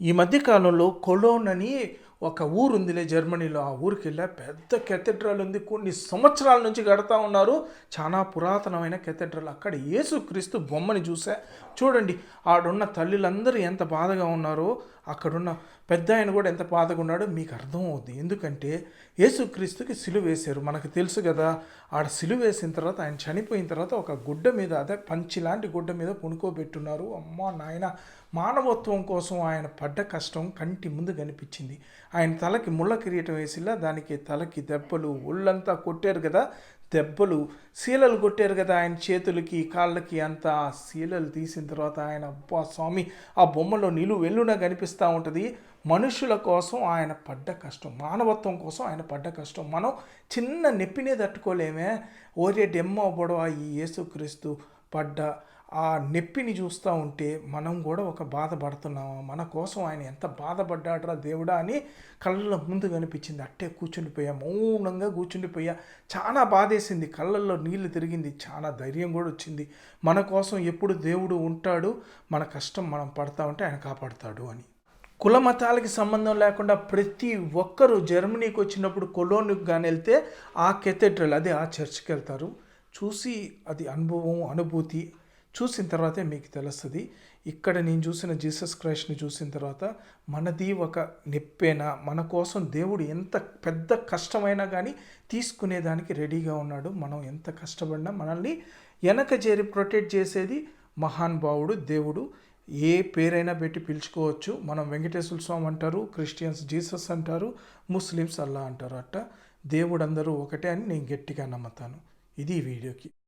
ఈ మధ్య కాలంలో కొలోన్ అని ఒక ఊరు ఉందిలే జర్మనీలో. ఆ ఊరికి వెళ్ళా పెద్ద కెథెడ్రల్ ఉంది. కొన్ని సంవత్సరాల నుంచి కడతా ఉన్నారు. చాలా పురాతనమైన కెథెడ్రల్ అక్కడ యేసుక్రీస్తు బొమ్మని చూసా. చూడండి ఆడున్న తల్లులందరూ ఎంత బాధగా ఉన్నారో అక్కడున్న పెద్ద ఆయన కూడా ఎంత బాధగా ఉన్నాడో మీకు అర్థం అవుద్ది. ఎందుకంటే యేసుక్రీస్తుకి సిలువ వేశారు. మనకు తెలుసు కదా ఆడ సిలువ వేసిన తర్వాత ఆయన చనిపోయిన తర్వాత ఒక గుడ్డ మీద అదే పంచి లాంటి గుడ్డ మీద పుణుకోబెట్టున్నారు అమ్మా నాయన మానవత్వం కోసం ఆయన పడ్డ కష్టం కంటి ముందు కనిపించింది. ఆయన తలకి ముళ్ళ కిరీటం వేసిలా దానికి తలకి దెబ్బలు ఒళ్ళంతా కొట్టారు కదా దెబ్బలు శీలలు కొట్టారు కదా ఆయన చేతులకి కాళ్ళకి అంతా శీలలు తీసిన తర్వాత ఆయన అబ్బా స్వామి ఆ బొమ్మలో నిలువు వెల్లున కనిపిస్తూ ఉంటుంది. మనుషుల కోసం ఆయన పడ్డ కష్టం మానవత్వం కోసం ఆయన పడ్డ కష్టం. మనం చిన్న నెప్పినే తట్టుకోలేమే. ఓరే డెమ్మ బొడవ ఈ యేసుక్రీస్తు పడ్డ ఆ నొప్పిని చూస్తూ ఉంటే మనం కూడా ఒక బాధపడుతున్నామా? మన కోసం ఆయన ఎంత బాధపడ్డాడరా దేవుడా అని కళ్ళల్లో ముందు కనిపించింది అట్టే కూర్చుండిపోయా మౌనంగా కూర్చుండిపోయా. చాలా బాధేసింది. కళ్ళల్లో నీళ్ళు తిరిగింది. చాలా ధైర్యం కూడా వచ్చింది. మన కోసం ఎప్పుడు దేవుడు ఉంటాడు మన కష్టం మనం పడతా ఉంటే ఆయన కాపాడుతాడు అని. కుల మతాలకి సంబంధం లేకుండా ప్రతి ఒక్కరూ జర్మనీకి వచ్చినప్పుడు కొలోనికి కానీ వెళ్తే ఆ కెథెడ్రల్ అదే ఆ చర్చ్కి వెళ్తారు. చూసి అది అనుభవం అనుభూతి చూసిన తర్వాతే మీకు తెలుస్తుంది. ఇక్కడ నేను చూసిన జీసస్ క్రైస్ట్ని చూసిన తర్వాత మనది ఒక నెప్పేనా? మన కోసం దేవుడు ఎంత పెద్ద కష్టమైనా కానీ తీసుకునేదానికి రెడీగా ఉన్నాడు. మనం ఎంత కష్టపడినా మనల్ని వెనక చేరి ప్రొటెక్ట్ చేసేది మహానుభావుడు దేవుడు. ఏ పేరైనా పెట్టి పిలుచుకోవచ్చు. మనం వెంకటేశ్వర స్వామి అంటారు క్రిస్టియన్స్ జీసస్ అంటారు ముస్లిమ్స్ అల్లా అంటారు అట్ట. దేవుడు అందరూ ఒకటే అని నేను గట్టిగా నమ్ముతాను. ఇది వీడియోకి.